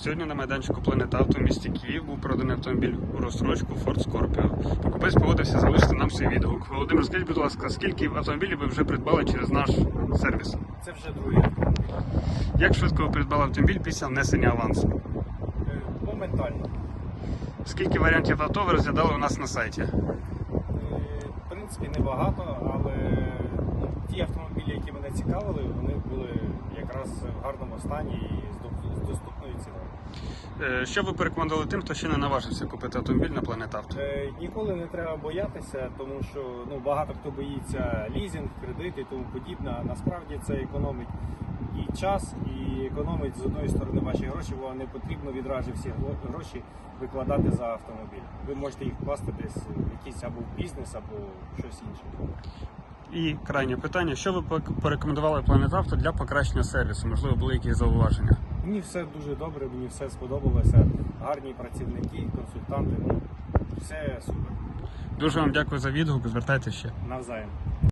Сьогодні на майданчику Планета Авто в місті Київ був проданий автомобіль у розстрочку Ford Scorpio. Покупець погодився залишити нам свій відгук. Володимир, скажіть, будь ласка, скільки автомобілів ви вже придбали через наш сервіс? Це вже другий. Як швидко ви придбали автомобіль після внесення авансу? Е, Моментально. Скільки варіантів авто ви розглядали у нас на сайті? Е, В принципі, небагато, але ну, ті автомобілі, які мене цікавили, вони були якраз в гарному стані і з до- з доступною ціною. Е, Що ви порекомендували тим, хто ще не наважився купити автомобіль на Планета Авто? Е, Ніколи не треба боятися, тому що ну, багато хто боїться лізинг, кредит і тому подібне. А насправді це економить і час, і економить з одної сторони ваші гроші, бо не потрібно відразу всі гроші викладати за автомобіль. Ви можете їх вкласти десь в якийсь або в бізнес, або щось інше. І крайнє питання: що ви порекомендували Планета Авто для покращення сервісу? Можливо, були якісь зауваження? Мені все дуже добре, мені все сподобалося. Гарні працівники, консультанти. Ну, все супер. Дуже вам дякую за відгук. Звертайтеся ще. Навзаєм.